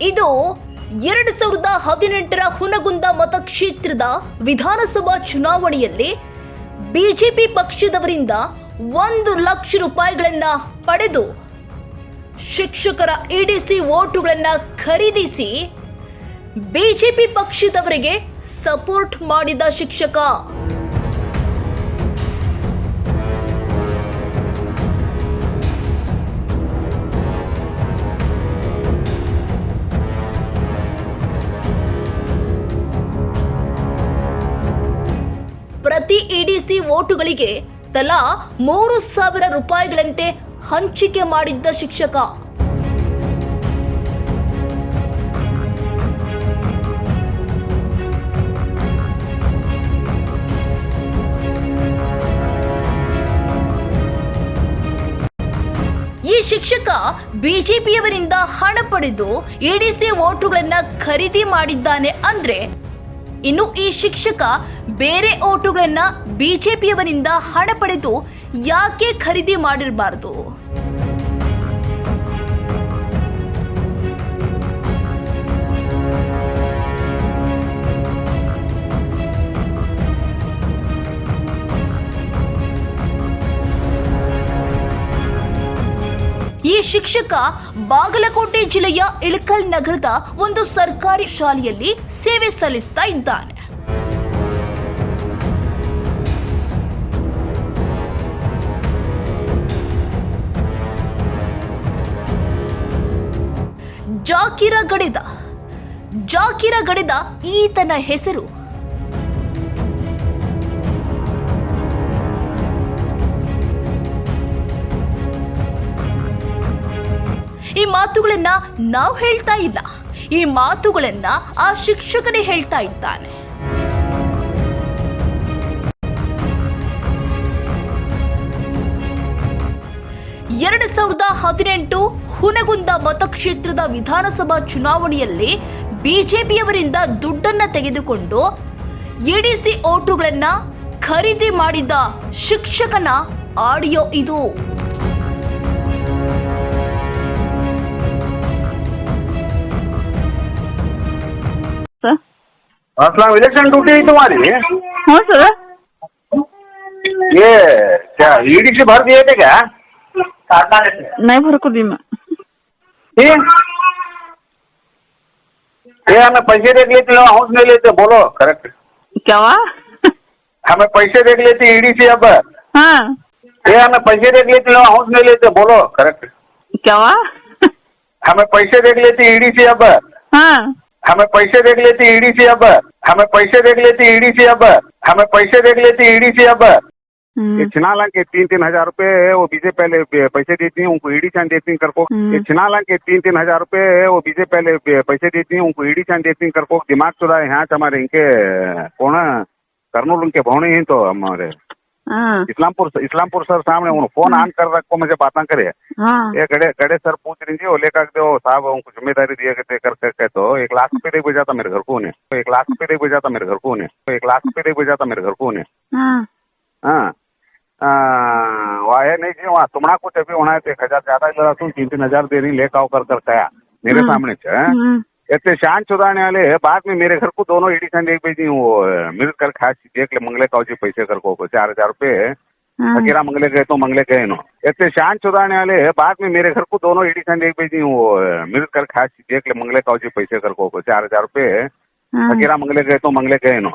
ಇದು ಎರಡು ಸಾವಿರದ ಹದಿನೆಂಟರ ಹುನಗುಂದ ಮತಕ್ಷೇತ್ರದ ವಿಧಾನಸಭಾ ಚುನಾವಣೆಯಲ್ಲಿ ಬಿಜೆಪಿ ಪಕ್ಷದವರಿಂದ ಒಂದು ಲಕ್ಷ ರೂಪಾಯಿಗಳನ್ನ ಪಡೆದು ಶಿಕ್ಷಕರ ಇಡಿಸಿ ಓಟುಗಳನ್ನ ಖರೀದಿಸಿ ಬಿಜೆಪಿ ಪಕ್ಷದವರಿಗೆ ಸಪೋರ್ಟ್ ಮಾಡಿದ ಶಿಕ್ಷಕ. ಪ್ರತಿ ಇಡಿಸಿ ಓಟುಗಳಿಗೆ ತಲಾ ಮೂರು ಸಾವಿರ ರೂಪಾಯಿಗಳಂತೆ ಹಂಚಿಕೆ ಮಾಡಿದ್ದ ಶಿಕ್ಷಕ. ಈ ಶಿಕ್ಷಕ ಬಿಜೆಪಿಯವರಿಂದ ಹಣ ಪಡೆದು ಎಡಿಸಿ ಓಟುಗಳನ್ನ ಖರೀದಿ ಮಾಡಿದ್ದಾನೆ ಅಂದ್ರೆ ಇನ್ನು ಈ ಶಿಕ್ಷಕ ಬೇರೆ ಓಟುಗಳನ್ನ ಬಿಜೆಪಿಯವರಿಂದ ಹಣ ಪಡೆದು ಯಾಕೆ ಖರೀದಿ ಮಾಡಿರಬಾರದು? ಈ ಶಿಕ್ಷಕ ಬಾಗಲಕೋಟೆ ಜಿಲ್ಲೆಯ ಇಳಕಲ್ ನಗರದ ಒಂದು ಸರ್ಕಾರಿ ಶಾಲೆಯಲ್ಲಿ ಸೇವೆ ಸಲ್ಲಿಸ್ತಾ ಇದ್ದಾನೆ. ಜಾಕಿರ ಗಡಿದ ಜಾಕಿರ ಗಡಿದ ಈತನ ಹೆಸರು ಮಾತುಗಳನ್ನ ನಾವು ಹೇಳ್ತಾ ಇಲ್ಲ. ಈ ಮಾತುಗಳನ್ನ ಆ ಶಿಕ್ಷಕನೇ ಹೇಳ್ತಾ ಇದ್ದಾನೆ. ಎರಡು ಸಾವಿರದ ಹದಿನೆಂಟು ಹುನಗುಂದ ಮತಕ್ಷೇತ್ರದ ವಿಧಾನಸಭಾ ಚುನಾವಣೆಯಲ್ಲಿ ಬಿಜೆಪಿಯವರಿಂದ ದುಡ್ಡನ್ನ ತೆಗೆದುಕೊಂಡು ಎಡಿಸಿ ಓಟುಗಳನ್ನ ಖರೀದಿ ಮಾಡಿದ ಶಿಕ್ಷಕನ ಆಡಿಯೋ ಇದು. असलम इलेक्शन ड्यूटी है तुम्हारी? हाँ सर ये क्या ईडी से भर दिए थे क्या? नहीं भर को दी मैं। ये ये हमें पैसे देख लेते हो हाउस नहीं लेते बोलो करेक्ट क्या हुआ? हमें पैसे देख लेते ईडी से अब। हाँ। ये हमें पैसे देख लेते हो हाउस नहीं लेते बोलो करेक्ट क्या हुआ? हमें पैसे देख लेते ईडी से अब। हाँ। हमें पैसे देख लेते ईडी से अब। हमें पैसे देख लेते ईडी से अब। हमें पैसे देख लेते ईडी से अब। ये हम्म, छिनाला के तीन तीन हज़ार रूपए वो बीजे पहले पैसे देती है उनको ईडी चाँद देती हैं कर को। हम्म। ये छिनाला के तीन तीन हज़ार रूपए वो बीजे पहले पैसे देती है उनको ईडी चाँद देती हैं कर को। दिमाग चुरा यहाँ हमारे इनके कौन? कर्नूल उनके भवनी ही तो हमारे। हाँ इस्लामपुर इस्लामपुर सर सामने उन्होंने फ़ोन ऑन कर रखो मुझे बातें करे हाँ ये गड़े गड़े सर पूछ रही थी वो लेकर के वो साहब उनको ज़िम्मेदारी दिया करते कर करके तो एक लाख रुपए दे बजाता मेरे घर को उन्हें एक लाख रुपए दे बजाता मेरे घर को उन्हें एक लाख रुपए दे बजाता मेरे घर को उन्हें हाँ हाँ वहाँ है नहीं जी वहाँ तुम्हारा कुछ अभी होना है तो एक हज़ार ज़्यादा ही तीन तीन हज़ार दे रही लेकर कर कर कया मेरे हम्म। सामने हैं? हम्म, इतने शान चुराने वाले है। बाद में मेरे घर को दोनों एडिशन देख एक भेजी वो मिल कर खास देख ले मंगले का पैसे कर को चार हज़ार रुपए हाँ। फकीरा मंगले गए तो मंगले गए नो। इतने शान चुराने वाले है। बाद में मेरे घर को दोनों एडिशन देख एक भेजी वो मिल कर खास देख ले मंगले का पैसे कर को चार हज़ार रुपए हाँ। फकीरा मंगले गए तो मंगले गए नो।